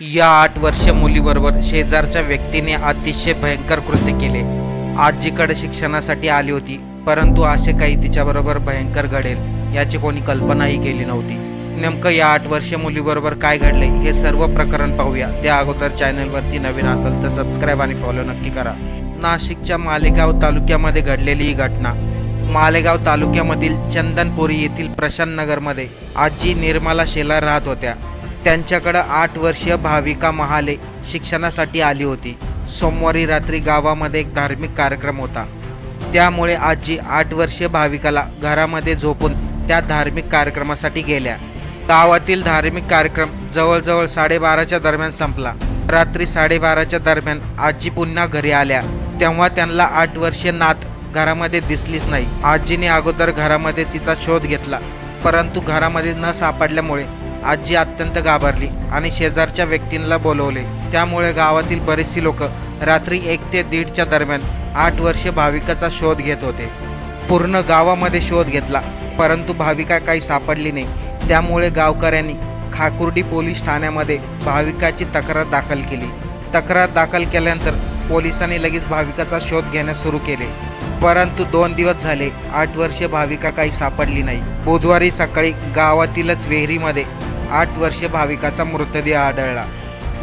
या आठ वर्ष मुलीबरोबर शेजारच्या व्यक्तीने अतिशय भयंकर कृत्य केले. आजीकडे शिक्षणासाठी आली होती परंतु असे काही तिच्याबरोबर भयंकर घडेल याची कोणी कल्पनाही केली नव्हती. नेमकं या आठ वर्ष मुलीबरोबर काय घडले हे सर्व प्रकरण पाहूया. त्या अगोदर चॅनलवरती नवीन असेल तर सबस्क्राईब आणि फॉलो नक्की करा. नाशिकच्या मालेगाव तालुक्यामध्ये घडलेली ही घटना. मालेगाव तालुक्यामधील चंदनपुरी येथील प्रशांत नगरमध्ये आजी निर्मला शेलार राहत होत्या. त्यांच्याकडं आठ वर्षीय भाविका महाले शिक्षणासाठी आली होती. सोमवारी रात्री गावामध्ये एक धार्मिक कार्यक्रम होता. त्यामुळे आजी आठ वर्षीय भाविकाला घरामध्ये झोपून त्या धार्मिक कार्यक्रमासाठी गेल्या. गावातील धार्मिक कार्यक्रम जवळजवळ साडेबाराच्या दरम्यान संपला. रात्री साडेबाराच्या दरम्यान आजी पुन्हा घरी आल्या. तेव्हा त्यांना आठ वर्षीय नात घरामध्ये दिसलीच नाही. आजीने अगोदर घरामध्ये तिचा शोध घेतला. परंतु घरामध्ये न सापडल्यामुळे आजी अत्यंत घाबरली आणि शेजारच्या व्यक्तींना बोलवले. त्यामुळे गावातील बरेचशी लोक रात्री एक ते दीडच्या दरम्यान आठ वर्षे भाविकाचा शोध घेत होते. पूर्ण गावामध्ये शोध घेतला परंतु भाविका काही सापडली नाही. त्यामुळे गावकऱ्यांनी खाकुर्डी पोलीस ठाण्यामध्ये भाविकाची तक्रार दाखल केली. तक्रार दाखल केल्यानंतर पोलिसांनी लगेच भाविकाचा शोध घेण्यास सुरू केले. परंतु दोन दिवस झाले आठ वर्षे भाविका काही सापडली नाही. बुधवारी सकाळी गावातीलच विहिरीमध्ये आठ वर्षे भाविकाचा मृतदेह आढळला.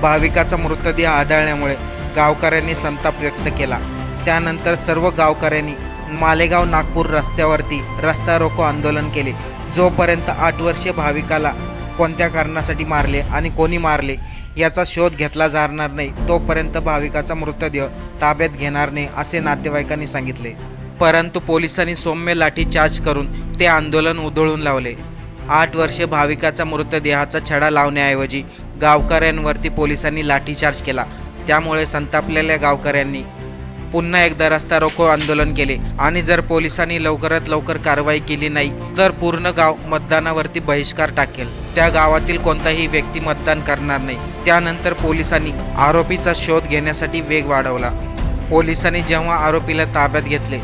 भाविकाचा मृतदेह आढळल्यामुळे गावकऱ्यांनी संताप व्यक्त केला. त्यानंतर सर्व गावकऱ्यांनी मालेगाव नागपूर रस्त्यावरती रस्ता रोको आंदोलन केले. जोपर्यंत आठ वर्षे भाविकाला कोणत्या कारणासाठी मारले आणि कोणी मारले याचा शोध घेतला जाणार नाही तोपर्यंत भाविकाचा मृतदेह ताब्यात घेणार नाही असे नातेवाईकांनी सांगितले. परंतु पोलिसांनी सौम्य लाठीचार्ज करून ते आंदोलन उधळून लावले. आठ वर्षे भाविकाचा मृतदेहाचा छडा लावण्याऐवजी गावकऱ्यांवरती पोलिसांनी लाठीचार्ज केला. त्यामुळे संतापलेल्या गावकऱ्यांनी पुन्हा एकदा रस्ता रोको आंदोलन केले आणि जर पोलिसांनी लवकरात लवकर कारवाई केली नाही तर पूर्ण गाव मतदानावरती बहिष्कार टाकेल. त्या गावातील कोणताही व्यक्ती मतदान करणार नाही. त्यानंतर पोलिसांनी आरोपीचा शोध घेण्यासाठी वेग वाढवला. पोलिसांनी जेव्हा आरोपीला ताब्यात घेतले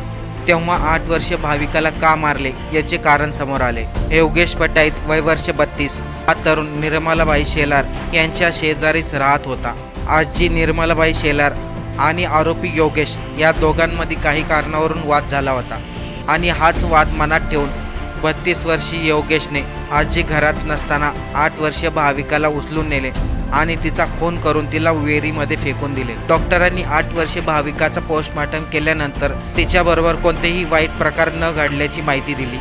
तेव्हा आठ वर्षे भाविकाला का मारले याचे कारण समोर आले. योगेश पटाईत वय वर्ष बत्तीस. हा तरुण निर्मलाबाई शेलार यांच्या शेजारीच राहत होता. आजी निर्मलाबाई शेलार आणि आरोपी योगेश या दोघांमध्ये काही कारणावरून वाद झाला होता. आणि हाच वाद मनात ठेवून बत्तीस वर्षीय योगेशने आजी घरात नसताना आठ वर्षीय भाविकाला उचलून नेले आणि तिचा खून करून तिला विहिरीमध्ये फेकून दिले. डॉक्टरांनी आठ वर्षे भाविकाचा पोस्टमॉर्टम केल्यानंतर तिच्याबरोबर कोणतेही वाईट प्रकार न घडल्याची माहिती दिली.